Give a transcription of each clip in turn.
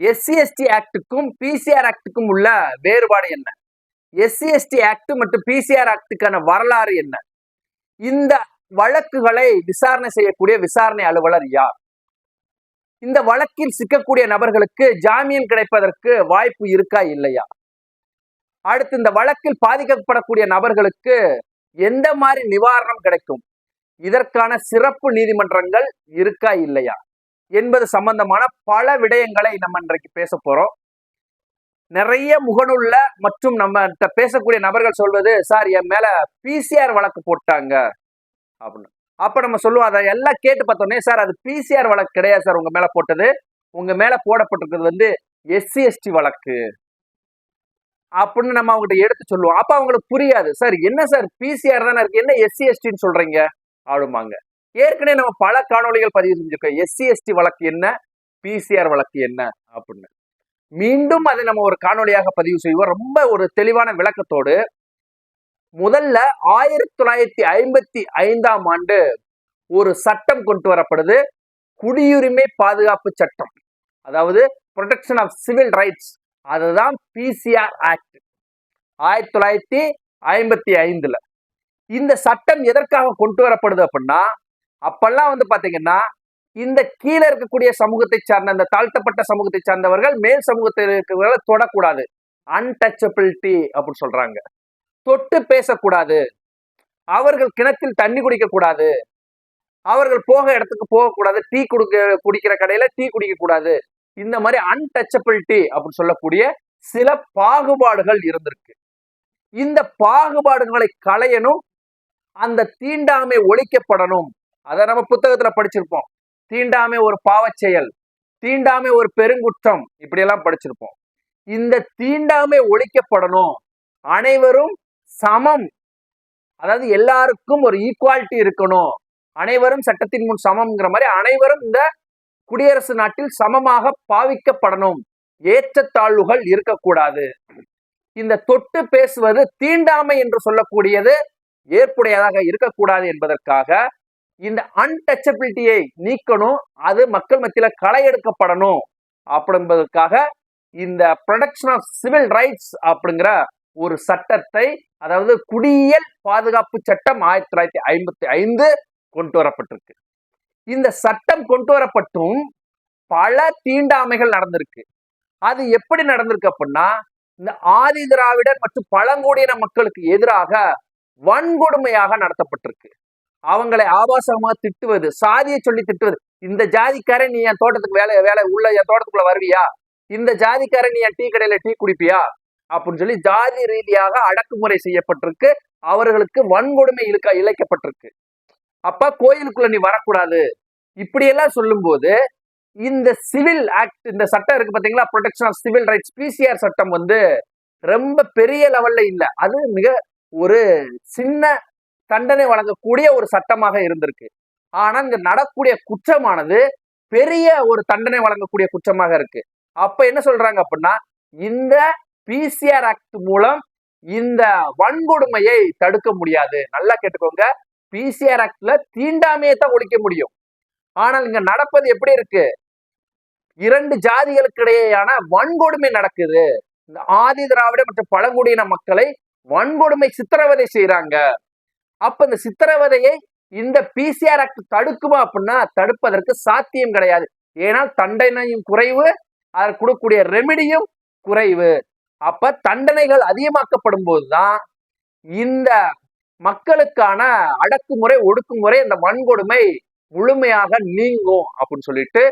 SC ST ஆக்டுக்கும் PCR ஆக்டுக்கும் உள்ள வேறுபாடு என்ன? எஸ்சி எஸ்டி ஆக்ட் மற்றும் பிசிஆர் ஆக்டுக்கான வரலாறு என்ன? இந்த வழக்குகளை விசாரணை செய்யக்கூடிய விசாரணை அலுவலர் யார்? இந்த வழக்கில் சிக்கக்கூடிய நபர்களுக்கு ஜாமீன் கிடைப்பதற்கு வாய்ப்பு இருக்கா இல்லையா? அடுத்து இந்த வழக்கில் பாதிக்கப்படக்கூடிய நபர்களுக்கு எந்த மாதிரி நிவாரணம் கிடைக்கும்? இதற்கான சிறப்பு நீதிமன்றங்கள் இருக்கா இல்லையா? என்பது சம்பந்தமான பல விடயங்களை நம்ம இன்றைக்கு பேச போறோம். நிறைய முகநூல்ல மற்றும் நம்ம பேசக்கூடிய நபர்கள் சொல்வது சார் என் மேல பிசிஆர் வழக்கு போட்டாங்க. அப்படின்னு. அப்ப நம்ம சொல்லுவோம் அதை எல்லாம் கேட்டு பார்த்தோன்னே சார் அது பிசிஆர் வழக்கு கிடையாது சார் உங்க மேல போட்டது. உங்க மேல போடப்பட்டிருக்கிறது வந்து எஸ்சி எஸ்டி வழக்கு. அப்படின்னு நம்ம அவங்ககிட்ட எடுத்து சொல்லுவோம். அப்ப அவங்களுக்கு புரியாது. சார் என்ன சார் பிசிஆர் தானே இருக்கு? என்ன எஸ்சி எஸ்டின்னு சொல்றீங்க? ஆடுமாங்க ஏற்கனவே நம்ம பல காணொளிகள் பதிவு செஞ்சிருக்கோம். எஸ்சி எஸ்டி வழக்கு என்ன? பிசிஆர் வழக்கு என்ன? அப்படின்னு. மீண்டும் அதை நம்ம ஒரு காணொளியாக பதிவு செய்வோம். ரொம்ப ஒரு தெளிவான விளக்கத்தோடு முதல்ல ஆயிரத்தி தொள்ளாயிரத்தி ஐம்பத்தி ஐந்தாம் ஆண்டு ஒரு சட்டம் கொண்டு வரப்படுது. குடியுரிமை பாதுகாப்பு சட்டம். அதாவது ப்ரொடெக்ஷன் ஆஃப் சிவில் ரைட்ஸ் அதுதான் பிசிஆர் ஆக்ட். ஆயிரத்தி தொள்ளாயிரத்தி ஐம்பத்தி ஐந்துல. இந்த சட்டம் எதற்காக கொண்டு வரப்படுது அப்படின்னா அப்பெல்லாம் வந்து பாத்தீங்கன்னா இந்த கீழே இருக்கக்கூடிய சமூகத்தை சார்ந்த அந்த தாழ்த்தப்பட்ட சமூகத்தை சார்ந்தவர்கள் மேல் சமூகத்தில் இருக்கிறவர்களை தொடக்கூடாது. அன்டச்சபிலிட்டி அப்படின்னு சொல்றாங்க. தொட்டு பேசக்கூடாது. அவர்கள் கிணத்தில் தண்ணி குடிக்க கூடாது அவர்கள் போக இடத்துக்கு போகக்கூடாது. டீ குடிக்க குடிக்கிற கடையில டீ குடிக்க கூடாது இந்த மாதிரி அன்டச்சபிலிட்டி அப்படின்னு சொல்லக்கூடிய சில பாகுபாடுகள் இருந்திருக்கு. இந்த பாகுபாடுகளை களையணும். அந்த தீண்டாமை ஒழிக்கப்படணும். அதை நம்ம புத்தகத்துல படிச்சிருப்போம். தீண்டாமை ஒரு பாவச் செயல் தீண்டாமை ஒரு பெருங்குற்றம் இப்படியெல்லாம் படிச்சிருப்போம். இந்த தீண்டாமை ஒழிக்கப்படணும். அனைவரும் சமம். அதாவது எல்லாருக்கும் ஒரு ஈக்குவாலிட்டி இருக்கணும். அனைவரும் சட்டத்தின் முன் சமம்ங்கிற மாதிரி அனைவரும் இந்த குடியரசு நாட்டில் சமமாக பாவிக்கப்படணும். ஏற்றத்தாழ்வுகள் இருக்கக்கூடாது. இந்த தொட்டு பேசுவது தீண்டாமை என்று சொல்லக்கூடியது ஏற்புடையதாக இருக்கக்கூடாது என்பதற்காக இந்த அன்டச்சபிலிட்டியை நீக்கணும் அது மக்கள் மத்தியில களை எடுக்கப்படணும் அப்படின்பதற்காக இந்த ப்ரொடக்ஷன் ஆஃப் சிவில் ரைட்ஸ் அப்படிங்கிற ஒரு சட்டத்தை அதாவது குடியியல் பாதுகாப்பு சட்டம் ஆயிரத்தி தொள்ளாயிரத்தி ஐம்பத்தி ஐந்து கொண்டு வரப்பட்டிருக்கு. இந்த சட்டம் கொண்டு வரப்பட்டும் பல தீண்டாமைகள் நடந்திருக்கு. அது எப்படி நடந்திருக்கு அப்படின்னா இந்த ஆதி திராவிடர் மற்றும் பழங்குடியின மக்களுக்கு எதிராக வன்கொடுமையாக நடத்தப்பட்டிருக்கு. அவங்களை ஆபாசமா திட்டுவது சாதியை சொல்லி திட்டுவது. இந்த ஜாதிக்காரன் நீ என் தோட்டத்துக்கு வேலை வேலை உள்ள என் தோட்டத்துக்குள்ள வருவியா? இந்த ஜாதிக்காரன் நீ என் டீ கடையில டீ குடிப்பியா? அப்படின்னு சொல்லி ஜாதி ரீதியாக அடக்குமுறை செய்யப்பட்டிருக்கு. அவர்களுக்கு வன்கொடுமை இழுக்க இழைக்கப்பட்டிருக்கு. அப்ப கோயிலுக்குள்ள நீ வரக்கூடாது. இப்படியெல்லாம் சொல்லும்போது இந்த சிவில் ஆக்ட் இந்த சட்டம் இருக்கு பாத்தீங்களா? Protection of civil rights PCR சட்டம் வந்து ரொம்ப பெரிய லெவல்ல இல்லை. அது மிக ஒரு சின்ன தண்டனை வழங்கக்கூடிய ஒரு சட்டமாக இருந்திருக்கு. ஆனா இங்க நடக்கூடிய குற்றமானது பெரிய ஒரு தண்டனை வழங்கக்கூடிய குற்றமாக இருக்கு. அப்ப என்ன சொல்றாங்க அப்படின்னா இந்த பிசிஆர் ஆக்ட் மூலம் இந்த வன்கொடுமையை தடுக்க முடியாது. நல்லா கேட்டுக்கோங்க. பிசிஆர் ஆக்ட்ல தீண்டாமையை தான் ஒழிக்க முடியும். ஆனால் இங்க நடப்பது எப்படி இருக்கு? இரண்டு ஜாதிகளுக்கு இடையேயான வன்கொடுமை நடக்குது. இந்த ஆதி திராவிட மற்றும் பழங்குடியின மக்களை வன்கொடுமை சித்திரவதை செய்யறாங்க அப்ப இந்த சித்திரவதையை இந்த பிசிஆர் ஆக்ட் தடுக்குமா அப்படின்னா தடுப்பதற்கு சாத்தியம் கிடையாது. ஏன்னால் தண்டனையும் குறைவு அதற்கு கொடுக்கக்கூடிய ரெமிடியும் குறைவு. அப்ப தண்டனைகள் அதிகமாக்கப்படும் போதுதான் இந்த மக்களுக்கான அடக்குமுறை ஒடுக்குமுறை இந்த வன்கொடுமை முழுமையாக நீங்கும் அப்படின்னு சொல்லிட்டு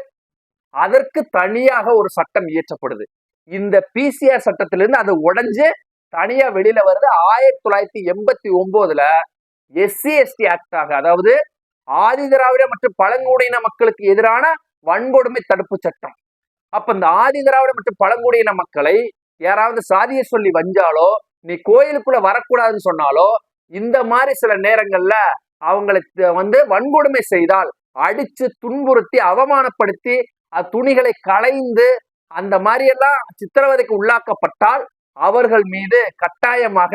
அதற்கு தனியாக ஒரு சட்டம் இயற்றப்படுது. இந்த பிசிஆர் சட்டத்திலிருந்து அது உடைஞ்சு தனியா வெளியில வருது. ஆயிரத்தி தொள்ளாயிரத்தி எண்பத்தி ஒன்பதுல எஸ்சி எஸ்டி ஆக்டாக அதாவது ஆதி திராவிட மற்றும் பழங்குடியின மக்களுக்கு எதிரான வன்கொடுமை தடுப்பு சட்டம். அப்ப இந்த ஆதி திராவிட மற்றும் பழங்குடியின மக்களை யாராவது சாதியை சொல்லி வஞ்சாலோ நீ கோயிலுக்குள்ள வரக்கூடாதுன்னு சொன்னாலோ இந்த மாதிரி சில நேரங்கள்ல அவங்களுக்கு வந்து வன்கொடுமை செய்தால் அடிச்சு துன்புறுத்தி அவமானப்படுத்தி துணிகளை களைந்து அந்த மாதிரி எல்லாம் சித்திரவதைக்கு உள்ளாக்கப்பட்டால் அவர்கள் மீது கட்டாயமாக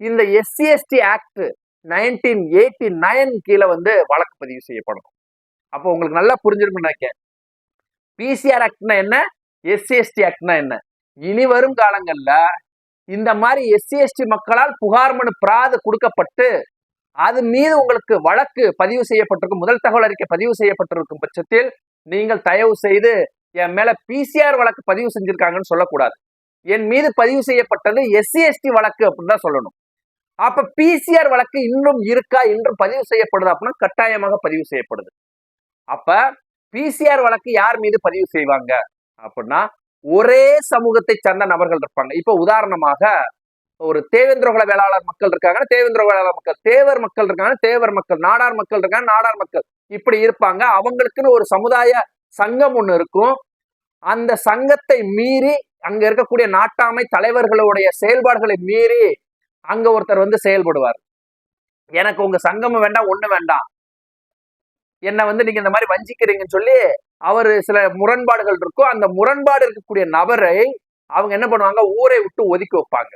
இந்த SC ST act nineteen eighty nine கீழே வந்து வழக்கு பதிவு செய்யப்படும். அப்போ உங்களுக்கு நல்லா புரிஞ்சிருக்கும்னு நினைக்கிறேன். பிசிஆர் ஆக்ட்னா என்ன? எஸ்சிஎஸ்டி ஆக்ட்னா என்ன? இனி வரும் காலங்கள்ல இந்த மாதிரி எஸ்சி எஸ்டி மக்களால் புகார் மனு பிராது கொடுக்கப்பட்டு அது மீது உங்களுக்கு வழக்கு பதிவு செய்யப்பட்டிருக்கும் முதல் தகவல் அறிக்கை பதிவு செய்யப்பட்டிருக்கும் பட்சத்தில் நீங்கள் தயவு செய்து என் மேல பிசிஆர் வழக்கு பதிவு செஞ்சிருக்காங்கன்னு சொல்லக்கூடாது. என் மீது பதிவு செய்யப்பட்டது எஸ்சி எஸ்டி வழக்கு அப்படின்னு தான் சொல்லணும். அப்ப பிசிஆர் வழக்கு இன்னும் இருக்கா என்று பதிவு செய்யப்படுது அப்படின்னா கட்டாயமாக பதிவு செய்யப்படுது. அப்ப பிசிஆர் வழக்கு யார் மீது பதிவு செய்வாங்க அப்படின்னா ஒரே சமூகத்தை சார்ந்த நபர்கள் இருப்பாங்க. இப்ப உதாரணமாக ஒரு தேவேந்திரகுல வேளாளர் மக்கள் இருக்காங்க தேவேந்திர வேளாளர் மக்கள் தேவர் மக்கள் இருக்காங்க தேவர் மக்கள் நாடார் மக்கள் இருக்காங்க நாடார் மக்கள் இப்படி இருப்பாங்க. அவங்களுக்குன்னு ஒரு சமுதாய சங்கம் ஒண்ணு இருக்கும். அந்த சங்கத்தை மீறி அங்க இருக்கக்கூடிய நாட்டாமை தலைவர்களுடைய செயல்பாடுகளை மீறி அங்க ஒருத்தர் வந்து செயல்படுவார். எனக்கு உங்க சங்கமும் வேண்டாம் ஒண்ணு வேண்டாம். என்னை வந்து நீங்க இந்த மாதிரி வஞ்சிக்கிறீங்கன்னு சொல்லி அவர் சில முரண்பாடுகள் இருக்கும். அந்த முரண்பாடு இருக்கக்கூடிய நபரை அவங்க என்ன பண்ணுவாங்க? ஊரை விட்டு ஒதுக்கி வைப்பாங்க.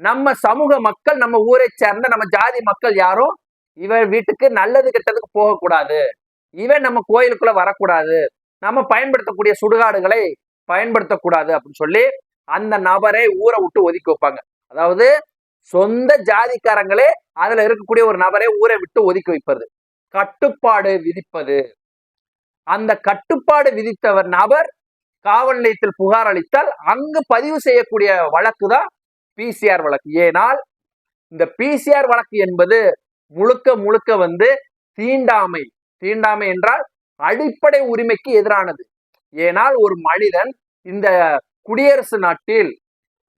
நம்ம சமூக மக்கள் நம்ம ஊரை சேர்ந்த நம்ம ஜாதி மக்கள் யாரும் இவன் வீட்டுக்கு நல்லது கெட்டதுக்கு போகக்கூடாது. இவன் நம்ம கோயிலுக்குள்ள வரக்கூடாது. நம்ம பயன்படுத்தக்கூடிய சுடுகாடுகளை பயன்படுத்தக்கூடாது அப்படின்னு சொல்லி அந்த நபரை ஊரை விட்டு ஒதுக்கி வைப்பாங்க. அதாவது சொந்த ஜாதிக்காரங்களே அதுல இருக்கக்கூடிய ஒரு நபரை ஊரை விட்டு ஒதுக்கி வைப்பது. கட்டுப்பாடு விதிப்பது. அந்த கட்டுப்பாடு விதித்தவர் நபர் காவல் நிலையத்தில் புகார் அளித்தால் அங்கு பதிவு செய்யக்கூடிய வழக்கு தான் பிசிஆர் வழக்கு. ஏனால் இந்த பிசிஆர் வழக்கு என்பது முழுக்க முழுக்க வந்து தீண்டாமை. தீண்டாமை என்றால் அடிப்படை உரிமைக்கு எதிரானது. ஏனால் ஒரு மனிதன் இந்த குடியரசு நாட்டில்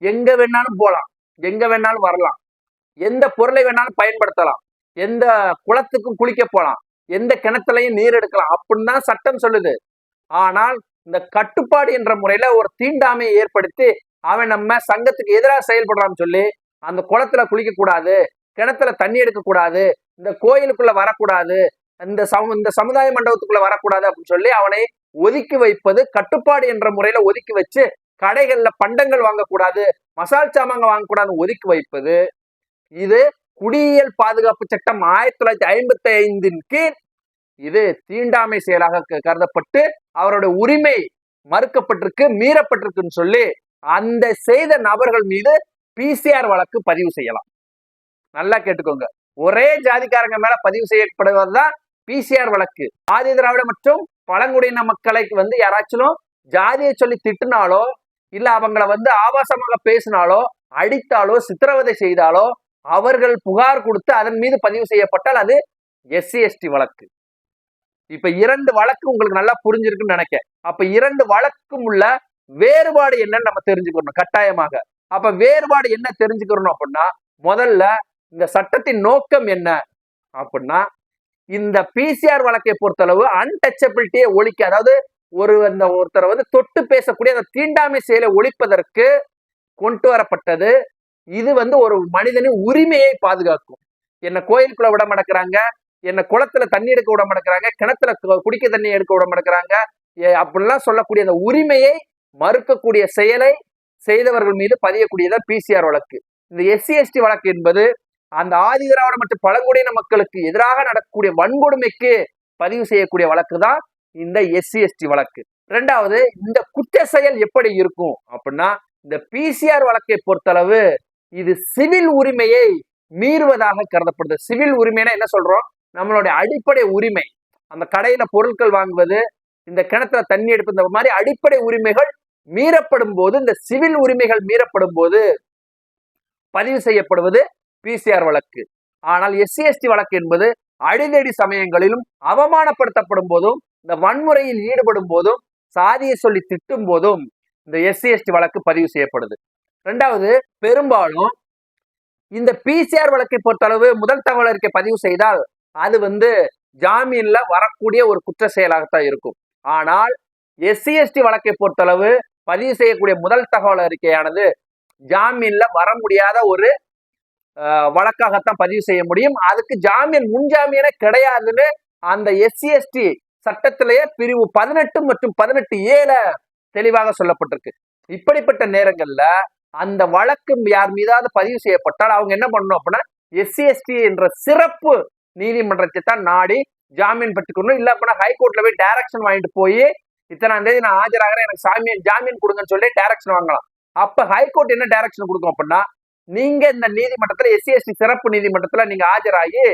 எங்க வேணாலும் போலாம். எங்க வேணாலும் வரலாம். எந்த பொருளை வேணாலும் பயன்படுத்தலாம். எந்த குளத்துக்கும் குளிக்க போகலாம் எந்த கிணத்துலையும் நீர் எடுக்கலாம் அப்படின்னு தான் சட்டம் சொல்லுது. ஆனால் இந்த கட்டுப்பாடு என்ற முறையில ஒரு தீண்டாமையை ஏற்படுத்தி அவன் நம்ம சங்கத்துக்கு எதிராக செயல்படுறான்னு சொல்லி அந்த குளத்துல குளிக்க கூடாது கிணத்துல தண்ணி எடுக்க கூடாது இந்த கோயிலுக்குள்ள வரக்கூடாது இந்த சம இந்த சமுதாய மண்டபத்துக்குள்ள வரக்கூடாது அப்படின்னு சொல்லி அவனை ஒதுக்கி வைப்பது கட்டுப்பாடு என்ற முறையில ஒதுக்கி வச்சு கடைகள்ல பண்டங்கள் வாங்கக்கூடாது மசால் சாமாங்க வாங்கக்கூடாதுன்னு ஒதுக்கி வைப்பது இது குடியியல் பாதுகாப்பு சட்டம் ஆயிரத்தி தொள்ளாயிரத்தி ஐம்பத்தி ஐந்தின் கீழ் இது தீண்டாமை செயலாக க- கருதப்பட்டு அவரோட உரிமை மறுக்கப்பட்டிருக்கு மீறப்பட்டிருக்குன்னு சொல்லி அந்த செய்த நபர்கள் மீது பிசிஆர் வழக்கு பதிவு செய்யலாம். நல்லா கேட்டுக்கோங்க. ஒரே ஜாதிக்காரங்க மேல பதிவு செய்யப்படுவதுதான் பிசிஆர் வழக்கு. ஆதி திராவிட மற்றும் பழங்குடியின மக்களுக்கு வந்து யாராச்சும் ஜாதியை சொல்லி திட்டினாலோ இல்ல அவங்கள வந்து ஆபாசமாக பேசினாலோ அடித்தாலோ சித்திரவதை செய்தாலோ அவர்கள் புகார் கொடுத்து அதன் மீது பதிவு செய்யப்பட்டால் அது எஸ்சி எஸ்டி வழக்கு. இப்ப இரண்டு வழக்கு உங்களுக்கு நல்லா புரிஞ்சிருக்குன்னு நினைக்க அப்ப இரண்டு வழக்கும் உள்ள வேறுபாடு என்னன்னு நம்ம தெரிஞ்சுக்கணும் கட்டாயமாக. அப்ப வேறுபாடு என்ன தெரிஞ்சுக்கணும் அப்படின்னா முதல்ல இந்த சட்டத்தின் நோக்கம் என்ன அப்படின்னா இந்த பிசிஆர் வழக்கை பொறுத்தளவு அன்டச்சபிலிட்டியை ஒழிக்க அதாவது ஒரு அந்த ஒருத்தரை வந்து தொட்டு பேசக்கூடிய அந்த தீண்டாமை செயலை ஒழிப்பதற்கு கொண்டு வரப்பட்டது. இது வந்து ஒரு மனிதனின் உரிமையை பாதுகாக்கும். என்ன கோயிலுக்குள்ள விட மாட்டேங்கிறாங்க என்ன குளத்துல தண்ணி எடுக்க விட மாட்டேங்கிறாங்க கிணத்துல குடிக்க தண்ணி எடுக்க விட மாட்டேங்கிறாங்க. ஏ- அப்படிலாம் சொல்லக்கூடிய அந்த உரிமையை மறுக்கக்கூடிய செயலை செய்தவர்கள் மீது பதியக்கூடியதான் பிசிஆர் வழக்கு. இந்த எஸ்சி எஸ்டி வழக்கு என்பது அந்த ஆதி திராவிட மற்றும் பழங்குடியின மக்களுக்கு எதிராக நடக்கக்கூடிய வன்கொடுமைக்கு பதிவு செய்யக்கூடிய வழக்கு தான் இந்த எஸ்சி எஸ்டி வழக்கு. ரெண்டாவது இந்த குற்ற செயல் எப்படி இருக்கும் அப்படின்னா இந்த பிசிஆர் வழக்கை பொறுத்தளவு இது சிவில் உரிமையை மீறுவதாக கருதப்படுது. சிவில் உரிமைனா என்ன சொல்றோம்? நம்மளுடைய அடிப்படை உரிமை. அந்த கடையில பொருட்கள் வாங்குவது இந்த கிணத்துல தண்ணி எடுப்பு இந்த மாதிரி அடிப்படை உரிமைகள் மீறப்படும் போது இந்த சிவில் உரிமைகள் மீறப்படும் போது பதிவு செய்யப்படுவது பிசிஆர் வழக்கு. ஆனால் எஸ்சி எஸ்டி வழக்கு என்பது அடிதடி சமயங்களிலும் அவமானப்படுத்தப்படும் போதும் இந்த வன்முறையில் ஈடுபடும் போதும் சாதியை சொல்லி திட்டும் போதும் இந்த எஸ்சி எஸ்டி வழக்கு பதிவு செய்யப்படுது. ரெண்டாவது பெரும்பாலும் இந்த பிசிஆர் வழக்கை பொறுத்தளவு முதல் தகவல் அறிக்கை பதிவு செய்தால் அது வந்து ஜாமீன்ல வரக்கூடிய ஒரு குற்ற செயலாகத்தான் இருக்கும். ஆனால் எஸ்சி எஸ்டி வழக்கை பொறுத்தளவு பதிவு செய்யக்கூடிய முதல் தகவல் அறிக்கையானது ஜாமீன்ல வர முடியாத ஒரு வழக்காகத்தான் பதிவு செய்ய முடியும். அதுக்கு ஜாமீன் முன்ஜாமீனே கிடையாதுன்னு அந்த எஸ்சி எஸ்டி சட்டத்திலேயே பிரிவு பதினெட்டு மற்றும் பதினெட்டு ஏல தெளிவாக சொல்லப்பட்டிருக்கு. இப்படிப்பட்ட நேரங்கள்ல அந்த வழக்கு யார் மீதாவது பதிவு செய்யப்பட்டால் அவங்க என்ன பண்ணணும் அப்படின்னா எஸ்சி எஸ்டி என்ற சிறப்பு நீதிமன்றத்தை தான் நாடி ஜாமீன் பெற்றுக்கணும். இல்ல அப்படின்னா ஹைகோர்ட்ல போய் டைரக்ஷன் வாங்கிட்டு போய் இத்தனாம் தேதி நான் ஆஜராகிறேன் எனக்கு சாமியன் ஜாமீன் கொடுங்கன்னு சொல்லி டைரக்ஷன் வாங்கலாம். அப்ப ஹைகோர்ட் என்ன டைரக்ஷன் கொடுக்கும் அப்படின்னா நீங்க இந்த நீதிமன்றத்துல எஸ்சி எஸ்டி சிறப்பு நீதிமன்றத்துல நீங்க ஆஜராகி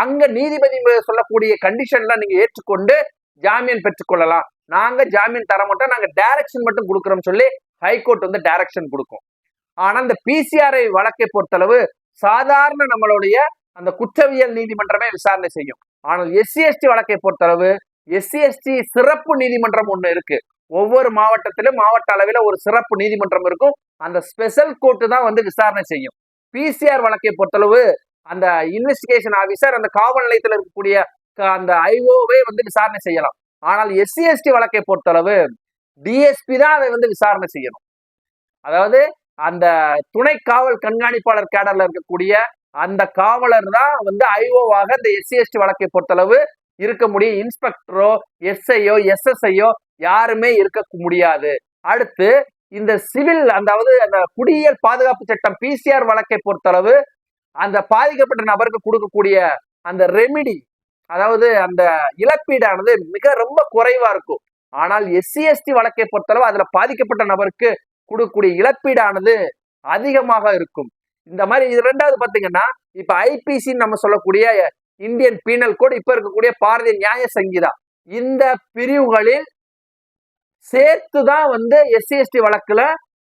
அங்க நீதிபதி சொல்லக்கூடிய கண்டிஷன்லாம் நீங்க ஏற்றுக்கொண்டு ஜாமீன் பெற்றுக்கொள்ளலாம் நாங்க ஜாமீன் தர மாட்டோம். நாங்க டைரக்ஷன் மட்டும் கொடுக்குறோம் சொல்லி ஹைகோர்ட் வந்து டைரக்ஷன் கொடுக்கும். ஆனா இந்த பிசிஆர்ஐ வழக்கை பொறுத்தளவு சாதாரண நம்மளுடைய அந்த குற்றவியல் நீதிமன்றமே விசாரணை செய்யும். ஆனால் எஸ்சி எஸ்டி வழக்கை பொறுத்தளவு எஸ்சி எஸ்டி சிறப்பு நீதிமன்றம் ஒண்ணு இருக்கு. ஒவ்வொரு மாவட்டத்திலும் மாவட்ட அளவில் ஒரு சிறப்பு நீதிமன்றம் இருக்கும். அந்த ஸ்பெஷல் கோர்ட்டு தான் வந்து விசாரணை செய்யும். பிசிஆர் வழக்கை பொறுத்தளவு அந்த இன்வெஸ்டிகேஷன் ஆபீசர் அந்த காவல் நிலையத்தில் இருக்கக்கூடிய க- அந்த ஐஓவே வந்து விசாரணை செய்யலாம். ஆனால் எஸ்சி எஸ்டி வழக்கை பொறுத்தளவு டிஎஸ்பி தான் அதை வந்து விசாரணை செய்யணும். அதாவது அந்த துணை காவல் கண்காணிப்பாளர் கேடர்ல இருக்கக்கூடிய அந்த காவலர் தான் வந்து ஐஓவாக இந்த எஸ்சி எஸ்டி வழக்கை பொறுத்தளவு இருக்க முடியும். இன்ஸ்பெக்டரோ எஸ்ஐயோ எஸ்எஸ்ஐயோ யாருமே இருக்க முடியாது. அடுத்து இந்த சிவில் அதாவது அந்த குடியியல் பாதுகாப்பு சட்டம் பிசிஆர் வழக்கை பொறுத்தளவு அந்த பாதிக்கப்பட்ட நபருக்கு கொடுக்கக்கூடிய அந்த ரெமிடி அதாவது அந்த இழப்பீடானது மிக ரொம்ப குறைவா இருக்கும். ஆனால் எஸ்சி எஸ்டி வழக்கை பொறுத்தளவு அதுல பாதிக்கப்பட்ட நபருக்கு கொடுக்கக்கூடிய இழப்பீடானது அதிகமாக இருக்கும். இந்த மாதிரி இது ரெண்டாவது பாத்தீங்கன்னா இப்ப ஐபிசின்னு நம்ம சொல்லக்கூடிய இந்தியன் பீனல் கோட் இப்ப இருக்கக்கூடிய பாரதிய நியாய சங்கீதா. இந்த பிரிவுகளில் சேர்த்துதான் வந்து எஸ்சி எஸ்டி வழக்குல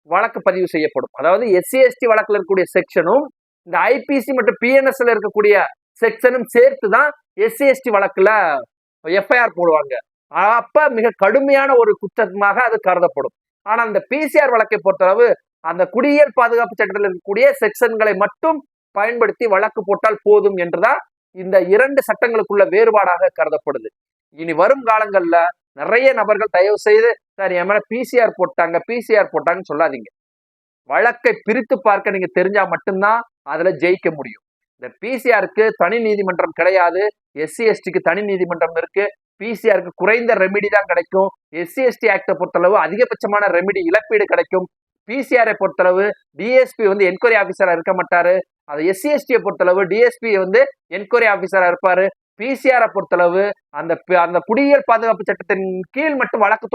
வழக்கு பதிவு செய்யப்படும். அதாவது எஸ்சி எஸ்டி வழக்குல இருக்கக்கூடிய செக்ஷனும் இந்த ஐபிசி மற்றும் பிஎன்எஸ்ல இருக்கக்கூடிய செக்ஷனும் சேர்த்து தான் எஸ்சிஎஸ்டி வழக்கில் வழக்குல எஃப்ஐஆர் போடுவாங்க. அப்ப மிக கடுமையான ஒரு குற்றமாக அது கருதப்படும். ஆனா அந்த பிசிஆர் வழக்கை பொறுத்தளவு அந்த குடியியல் பாதுகாப்பு சட்டத்தில் இருக்கக்கூடிய செக்ஷன்களை மட்டும் பயன்படுத்தி வழக்கு போட்டால் போதும் என்றுதான் இந்த இரண்டு சட்டங்களுக்குள்ள வேறுபாடாக கருதப்படுது. இனி வரும் காலங்கள்ல நிறைய நபர்கள் தயவு செய்து சார் என் மேல பிசிஆர் போட்டாங்க பிசிஆர் போட்டாங்கன்னு சொல்லாதீங்க. வழக்கை பிரித்து பார்க்க நீங்க தெரிஞ்சா மட்டும்தான் அதுல ஜெயிக்க முடியும். இந்த பிசிஆருக்கு தனி நீதிமன்றம் கிடையாது. எஸ்சி எஸ்டிக்கு தனி நீதிமன்றம் இருக்கு. பிசிஆருக்கு குறைந்த ரெமிடி தான் கிடைக்கும். எஸ்சி எஸ்டி ஆக்டை பொறுத்தளவு அதிகபட்சமான ரெமிடி இழப்பீடு கிடைக்கும். பிசிஆரை பொறுத்தளவு டிஎஸ்பி வந்து என்கொயரி ஆபீசரா இருக்க மாட்டாரு. அது எஸ்சி எஸ்டியை பொறுத்தளவு டிஎஸ்பி வந்து என்கொயரி ஆபீசரா இருப்பாரு. பிசிஆரை பொறுத்தளவு அந்த பி- அந்த குடியியல் பாதுகாப்பு சட்டத்தின் கீழ் மட்டும் வழக்கு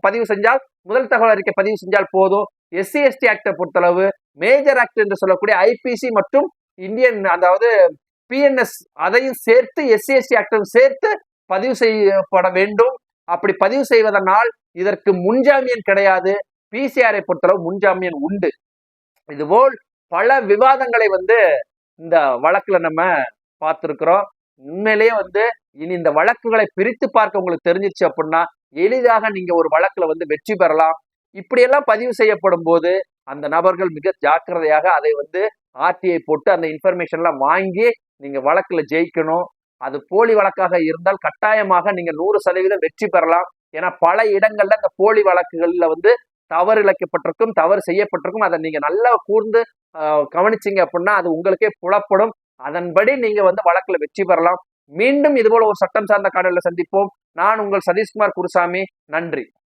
பதிவு செஞ்சால் முதல் தகவல் அறிக்கை பதிவு செஞ்சால் போதும். எஸ்சி எஸ்டி ஆக்டை பொறுத்தளவு மேஜர் ஆக்ட் என்று சொல்லக்கூடிய ஐபிசி மற்றும் இந்தியன் அதாவது பிஎன்எஸ் அதையும் சேர்த்து எஸ்சி எஸ்டி ஆக்டும் சேர்த்து பதிவு செய்யப்பட வேண்டும். அப்படி பதிவு செய்வதனால் இதற்கு முன்ஜாமியன் கிடையாது. பிசிஆரை பொறுத்தளவு முன்ஜாமியன் உண்டு. இதுபோல் பல விவாதங்களை வந்து இந்த வழக்குல நம்ம பார்த்திருக்கிறோம். உண்மையிலேயே வந்து இனி இந்த வழக்குகளை பிரித்து பார்க்க உங்களுக்கு தெரிஞ்சிச்சு அப்படின்னா எளிதாக நீங்க ஒரு வழக்குல வந்து வெற்றி பெறலாம். இப்படியெல்லாம் பதிவு செய்யப்படும் போது அந்த நபர்கள் மிக ஜாக்கிரதையாக அதை வந்து ஆர்டிஐ போட்டு அந்த இன்ஃபர்மேஷன்லாம் வாங்கி நீங்கள் வழக்கில் ஜெயிக்கணும். அது போலி வழக்காக இருந்தால் கட்டாயமாக நீங்கள் நூறு சதவீதம் வெற்றி பெறலாம். ஏன்னா பல இடங்கள்ல இந்த போலி வழக்குகளில் வந்து தவறு இழைக்கப்பட்டிருக்கும் தவறு செய்யப்பட்டிருக்கும். அதை நீங்கள் நல்லா கூர்ந்து கவனிச்சிங்க அப்படின்னா அது உங்களுக்கே புலப்படும். அதன்படி நீங்கள் வந்து வழக்கில் வெற்றி பெறலாம். மீண்டும் இதுபோல ஒரு சட்டம் சார்ந்த காணொலியில் சந்திப்போம். நான் உங்கள் சதீஷ்குமார் குருசாமி. நன்றி.